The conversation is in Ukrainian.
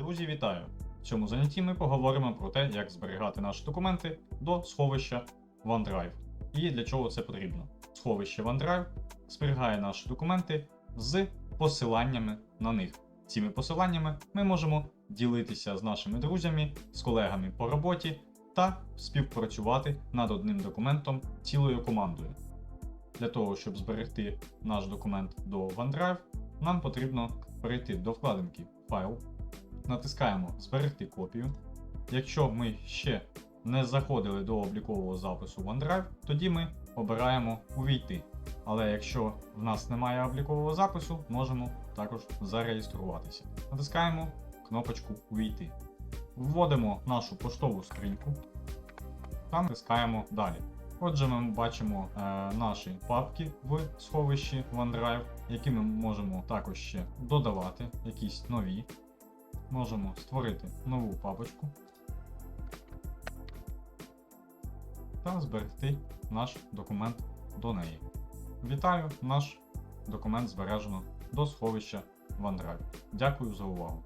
Друзі, вітаю! В цьому занятті ми поговоримо про те, як зберігати наші документи до сховища OneDrive і для чого це потрібно. Сховище OneDrive зберігає наші документи з посиланнями на них. Цими посиланнями ми можемо ділитися з нашими друзями, з колегами по роботі та співпрацювати над одним документом цілою командою. Для того, щоб зберегти наш документ до OneDrive, нам потрібно перейти до вкладинки Файл, натискаємо Зберегти копію. Якщо ми ще не заходили до облікового запису OneDrive, тоді ми обираємо Увійти. Але якщо в нас немає облікового запису, можемо також зареєструватися. Натискаємо кнопочку Увійти. Вводимо нашу поштову скриньку та натискаємо Далі. Отже, ми бачимо е, наші папки в сховищі OneDrive, які ми можемо також ще додавати, якісь нові. Можемо створити нову папочку та зберегти наш документ до неї. Вітаю! Наш документ збережено до сховища OneDrive. Дякую за увагу!